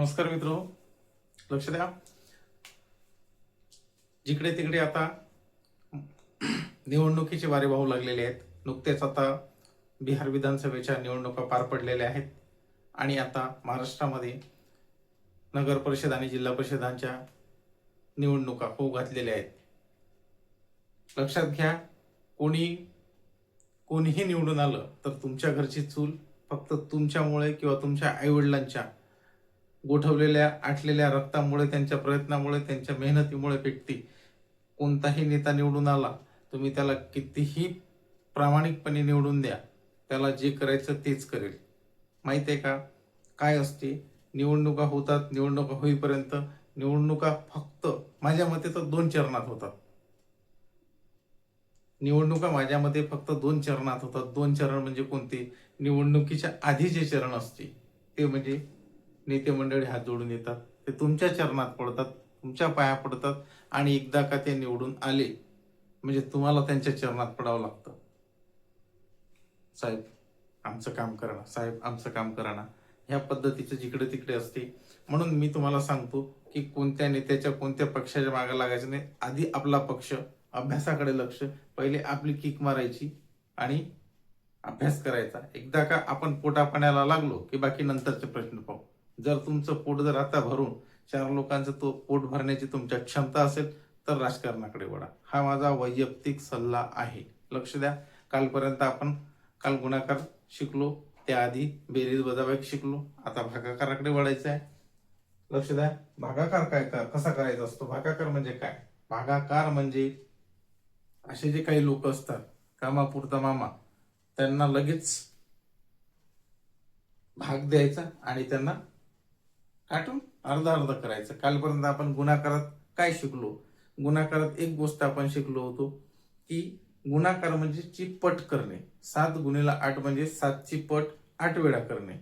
नमस्कार मित्र. लक्ष द्या. जिकडे तिकडे आता निवडणुकीचे वारे वाहू लागलेले आहेत. नुकतेच आता बिहार विधानसभेच्या निवडणुका पार पडलेल्या आहेत. आणि आता महाराष्ट्रामध्ये नगर परिषद आणि जिल्हा परिषदांच्या निवडणुका होऊ घातलेल्या आहेत. लक्षात घ्या कोणी कोणीही निवडून आलं तर तुमच्या घरची चूल फक्त तुमच्यामुळे किंवा तुमच्या आईवडिलांच्या गोठवलेल्या आटलेल्या रक्तामुळे त्यांच्या प्रयत्नामुळे त्यांच्या मेहनतीमुळे पेटती कोणताही नेता निवडून आला तुम्ही त्याला कितीही प्रामाणिकपणे निवडून द्या त्याला जे करायचं तेच करेल. माहीत आहे का? काय असते? निवडणुका होतात निवडणुका होईपर्यंत. निवडणुका फक्त माझ्या मते तर दोन चरणात होतात. निवडणुका माझ्या मते फक्त दोन चरणात होतात. दोन चरण म्हणजे कोणते? निवडणुकीच्या आधी जे चरण असते. ते म्हणजे नेते मंडळी हात जोडून येतात. ते तुमच्या चरणात पडतात तुमच्या पाया पडतात आणि एकदा का ते निवडून आले म्हणजे तुम्हाला त्यांच्या चरणात पडावं लागतं. साहेब आमचं काम करा ना साहेब आमचं काम करा ना ह्या पद्धतीचं जिकडे तिकडे असते. म्हणून मी तुम्हाला सांगतो की कोणत्या नेत्याच्या कोणत्या पक्षाच्या मागे लागायचं नाही. आधी आपला पक्ष अभ्यासाकडे लक्ष पहिले आपली किक मारायची आणि अभ्यास करायचा. एकदा का आपण पोटापाण्याला लागलो की बाकी नंतरचे प्रश्न पाहू. जर तुमचं पोट जर आता भरून चार लोकांचं तो पोट भरण्याची तुमच्या क्षमता असेल तर राजकारणाकडे वळा. हा माझा वैयक्तिक सल्ला आहे. लक्ष द्या. कालपर्यंत आपण काल गुणाकार शिकलो त्याआधी बेरीज वजाबाईक शिकलो. आता भागाकाराकडे वळायचं आहे लक्ष द्या. भागाकार काय कर कसा करायचा असतो? भागाकार म्हणजे काय? भागाकार म्हणजे असे जे काही लोक असतात कामापुरता मामा त्यांना लगेच भाग द्यायचा आणि त्यांना काटून अर्धा अर्धा करायचं. कालपर्यंत आपण गुणाकारात काय शिकलो? गुणाकारात एक गोष्ट आपण शिकलो होतो की गुणाकार म्हणजे चिपट करणे. सात गुन्हेला आठ म्हणजे सातची पट आठ वेळा करणे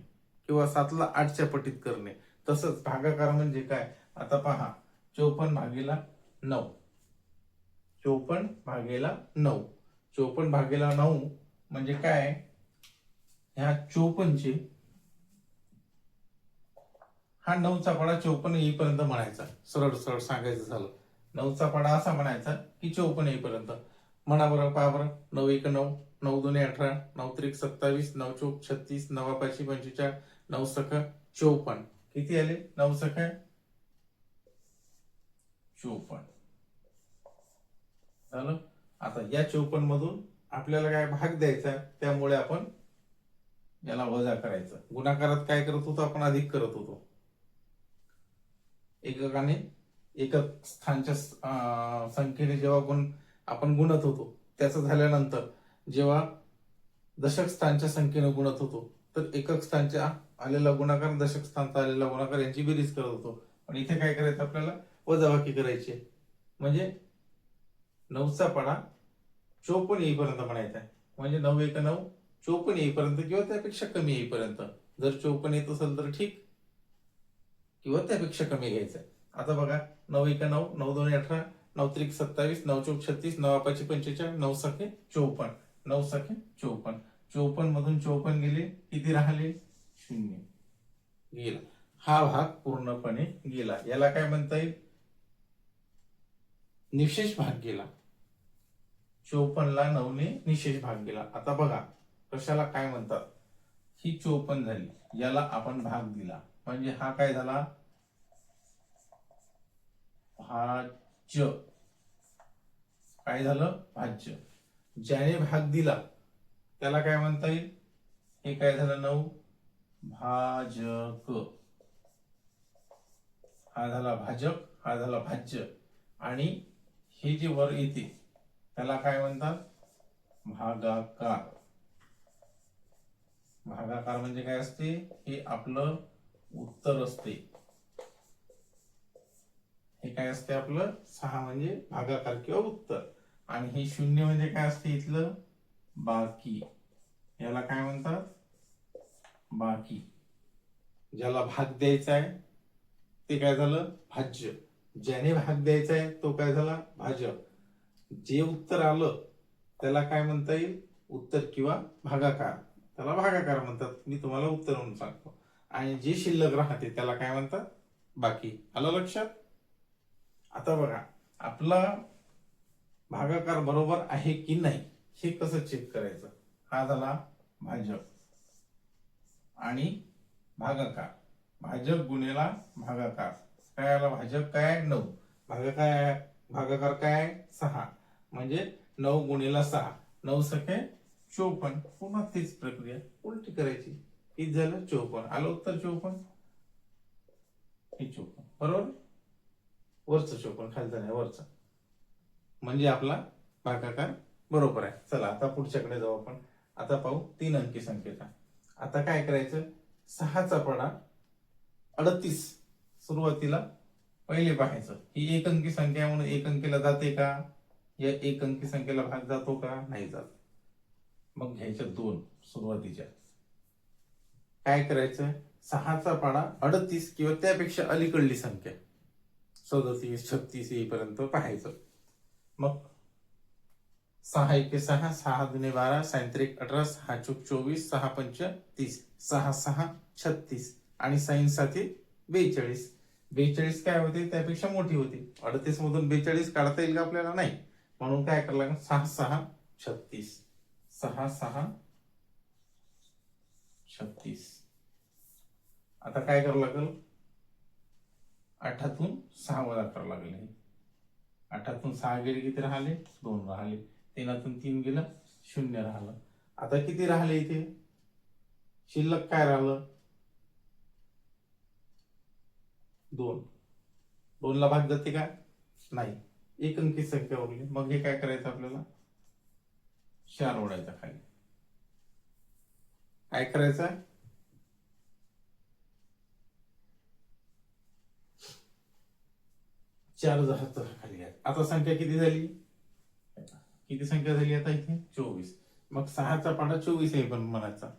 किंवा सातला आठच्या पटीत करणे. तसंच भागाकार म्हणजे काय? आता पहा चौपन्न भागेला नऊ. चौपन्न भागेला नऊ. चौपन्न भागेला नऊ म्हणजे काय? ह्या चौपन्नचे हा नऊचा पाडा चौपन्न येईपर्यंत म्हणायचा. सरळ सरळ सांगायचं झालं. नऊचा पाडा असा म्हणायचा की चौपन्न येईपर्यंत. म्हणा बरं पहा बरं. नऊ एक नऊ नऊ दोन्ही अठरा नऊ त्रिक सत्तावीस नऊ चौक छत्तीस नवा पाचशे पंचेचाळ नऊ सख चौपन्न. किती आले? नऊ सख चौपन्न. झालं? आता या चौपन्न मधून आपल्याला काय भाग द्यायचा? त्यामुळे आपण याला वजा करायचं. गुणाकारात काय करत होतो? आपण अधिक करत होतो. एककाने एकक स्थानच्या संख्येने जेव्हा गुण आपण गुणत होतो त्याचं झाल्यानंतर जेव्हा दशक स्थानच्या संख्येने गुणत होतो तर एकक स्थानच्या आलेला गुणाकार दशक स्थानचा आलेला गुणाकार यांची बेरीज करत होतो. पण इथे काय करायचं आपल्याला? वजाबाकी करायची. आहे. म्हणजे नऊचा पाडा चोपन्न येईपर्यंत म्हणायचा. आहे म्हणजे नऊ एक नऊ चोपन्न येईपर्यंत किंवा त्यापेक्षा कमी येईपर्यंत. जर चोपन्न येत असेल तर ठीक. किंवा त्यापेक्षा कमी घ्यायचं. आता बघा नऊ एक नऊ नऊ दोन अठरा नऊ त्रिक सत्तावीस नऊ चौक छत्तीस नऊ पाचशे पंचेचाळीस नऊ सखे चौपन्न. नऊ सखे चौपन्न. चौपन्न मधून चौपन्न गेले किती राहिले? शून्य. गेला. हा भाग पूर्णपणे गेला. याला काय म्हणता येईल? निशेष भाग गेला. चौपन्नला नऊने निशेष भाग गेला. आता बघा कशाला काय म्हणतात? ही चौपन्न झाली. याला आपण भाग दिला. म्हणजे हा काय झाला? भाज्य. काय झालं? भाज्य. ज्याने भाग दिला त्याला काय म्हणता येईल? हे काय झालं नऊ? भाजक. हा झाला भाजक हा झाला भाज्य. आणि हे जे वर येते त्याला काय म्हणतात? भागाकार. भागाकार म्हणजे काय असते? हे आपलं उत्तर असते. हे काय असते आपलं? सहा म्हणजे भागाकार किंवा उत्तर. आणि हे शून्य म्हणजे काय असते इथलं? बाकी. याला काय म्हणतात? बाकी. ज्याला भाग द्यायचा आहे ते काय झालं? भाज्य. ज्याने भाग द्यायचा आहे तो काय झाला? भाजप जे उत्तर आलं त्याला काय म्हणता येईल? उत्तर किंवा भागाकार. त्याला भागाकार म्हणतात. मी तुम्हाला उत्तर म्हणून सांगतो. आणि जे शिल्लक राहते त्याला काय म्हणतात? बाकी. आलं लक्षात? आता बघा आपला भागाकार बरोबर आहे की नाही हे कसं चेक करायचं? हा झाला भाजप आणि भागाकार. भाजप गुणेला भागाकार. काय आला? भाजप काय नऊ. भागाकार आहे? भागाकार काय आहे? सहा. म्हणजे नऊ गुणेला सहा. नऊ सखे चोपन्न. पुन्हा तीच प्रक्रिया उलटी करायची. किती झालं चोपन्न. आलं उत्तर चोपन्न? हे चोपन्न. बरोबर? वरचं चोपन्न खालचं नाही वरचं. म्हणजे आपला भागाकार बरोबर आहे. चला आता पुढच्याकडे जाऊ आपण. आता पाहू तीन अंकी संख्येचा आता काय करायचं? सहाचा पडा अडतीस. सुरुवातीला पहिले पाहायचं. ही एक अंकी संख्या आहे म्हणून एक अंकीला जाते का? या एक अंकी संख्येला भाग जातो का? नाही जात. मग घ्यायच्या दोन सुरुवातीच्या. काय करायचं? सहाचा पाडा अडतीस किंवा त्यापेक्षा अलीकडली संख्या. सदतीस छत्तीस येईपर्यंत पाहायचं. मग सहा एके सहा सहा दुने बारा सायंत्रिक अठरा सहा चुक चोवीस सहा पंच तीस. सहा सहा छत्तीस. आणि साईन साथी बेचाळीस. बेचाळीस काय होते? त्यापेक्षा मोठी होती. अडतीस मधून बेचाळीस काढता येईल का आपल्याला? नाही. म्हणून काय करायला लागेल? सहा सहा छत्तीस. सहा सहा छत्तीस. आता काय करावं लागेल? आठातून सहा वजा करावं लागेल आठातून सहा गेले किती राहिले? दोन राहिले. तीनातून तीन गेलं शून्य राहिलं. आता किती राहिले इथे? शिल्लक काय राहिलं? दोन. दोनला भाग जाते का? नाही. एक अंकी संख्या उरली. मग हे काय करायचं आपल्याला? चार ओढायचा खाली. काय करायचं? चार जहाज खाली आता संख्या किती झाली? किती संख्या झाली आता इथे? चोवीस. मग सहाचा पाडा चोवीस आहे पण म्हणायचा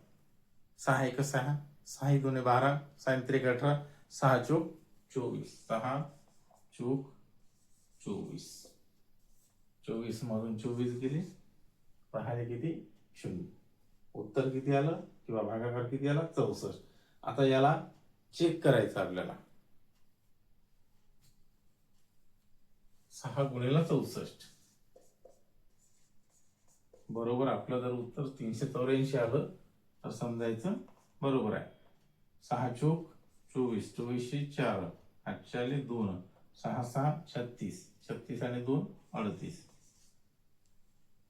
सहा एक सहा सहा दोन बारा सायंत्रिक अठरा सहा चोक चोवीस. सहा चोक चोवीस. चोवीस मधून चोवीस गेले. राहिले किती? शून्य. उत्तर किती आलं? किंवा भागाकार किती आला चौसष्ट. आता याला चेक करायचं आपल्याला. सहा गुणेला चौसष्ट. बरोबर आपलं जर उत्तर तीनशे चौऱ्याऐंशी आलं तर समजायचं बरोबर आहे. सहा चोक चोवीस चोवीसशे चार आठशे दोन सहा सहा छत्तीस. छत्तीस आणि दोन अडतीस.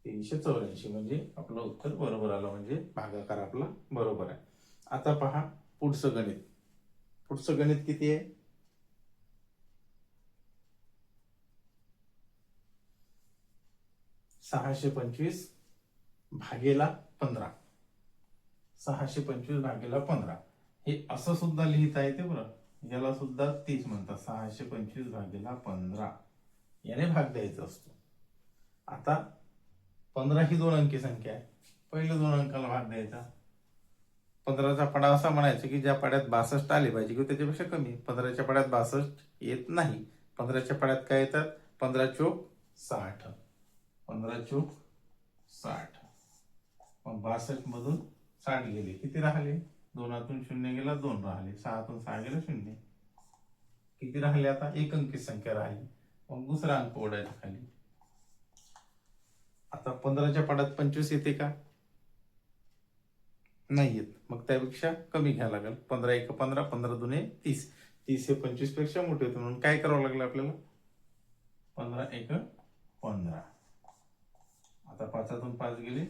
तीनशे चौऱ्याऐंशी म्हणजे आपलं उत्तर बरोबर आलं म्हणजे भागाकार आपला बरोबर आहे. आता पहा पुढचं गणित. पुढचं गणित किती आहे? सहाशे पंचवीस भागेला पंधरा. सहाशे पंचवीस भागेला पंधरा. हे असं सुद्धा लिहिता येते बरं. याला सुद्धा तीच म्हणतात. सहाशे पंचवीस भागेला पंधरा. याने भाग द्यायचा असतो. आता पंधरा ही दोन अंकी संख्या आहे. पहिल्या दोन अंकाला भाग द्यायचा. पंधराचा पडा असा म्हणायचा की ज्या पाड्यात बासष्ट आले पाहिजे किंवा त्याच्यापेक्षा कमी पंधराच्या पाड्यात बासष्ट येत नाही. पंधराच्या पाड्यात काय येतात पंधरा चोक साठ. पंधरा चोक साठ. मग बासष्ट मधून साठ गेले. किती राहिले? दोनातून शून्य गेला दोन राहिले. सहातून सहा गेला शून्य. किती राहिले आता? एक अंकी संख्या राहिली. मग दुसरा अंक ओढायचा खाली. आता पंधराच्या पाड्यात पंचवीस येते का? नाही येत. मग त्यापेक्षा कमी घ्यावं लागेल. पंधरा एक पंधरा पंधरा दोन तीस. तीस हे पंचवीसपेक्षा मोठे होते म्हणून काय करावं लागलं आपल्याला? पंधरा एक पंधरा. आता पाचातून पाच गेले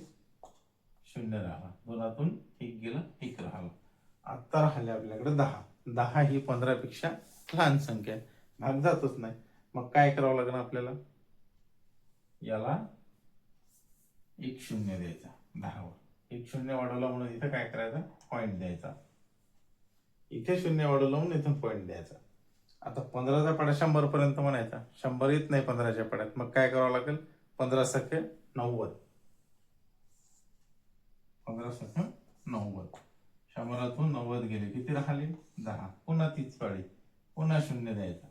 शून्य राहिला. दोनातून एक गेलं एक राहिला. आता राहिले आपल्याकडे दहा. दहा ही पंधरापेक्षा लहान संख्या आहे. भाग जातच नाही. मग काय करावं लागणार आपल्याला? याला एक शून्य द्यायचा दहावर एक शून्य वाढवला म्हणून इथं काय करायचं? पॉईंट द्यायचा. इथे शून्य वाढवलं म्हणून इथून पॉईंट द्यायचा. आता पंधराचा पाडा शंभर पर्यंत म्हणायचा. शंभर येत नाही पंधराच्या पाड्यात. मग काय करावं लागेल? पंधरा सख्य नव्वद. पंधरा सख्य नव्वद. शंभरातून नव्वद गेले. किती राहिले? दहा. पुन्हा तीच पाळी. पुन्हा शून्य द्यायचा.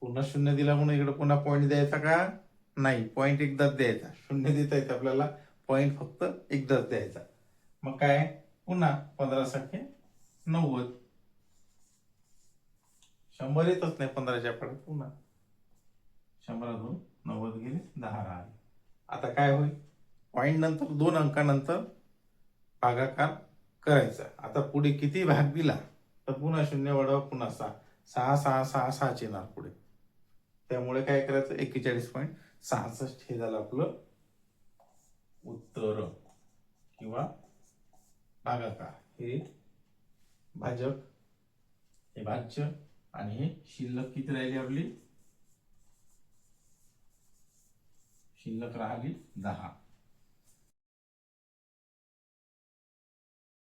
पुन्हा शून्य दिला म्हणून इकडे पुन्हा पॉईंट द्यायचा का? नाही पॉईंट एकदाच द्यायचा. शून्य देता येते आपल्याला पॉईंट फक्त एकदाच द्यायचा. मग काय पुन्हा पंधरा सखे नव्वद. शंभर येतच नाही पंधराच्या पडत पुन्हा. शंभरातून दोन नव्वद गेले दहा राहिले. आता काय होईल? पॉईंट नंतर दोन अंकानंतर भागाकार करायचा. आता पुढे किती भाग दिला? तर पुन्हा शून्य वाढवा पुन्हा सहा. सहा सहा सहा सहाच येणार पुढे. त्यामुळे काय करायचं? एक्केचाळीस पॉईंट सहासष्ट हे झालं आपलं उत्तर किंवा भागाकार. हे भाजक हे भाज्य आणि हे शिल्लक किती राहिली आपली? शिल्लक राहिली दहा.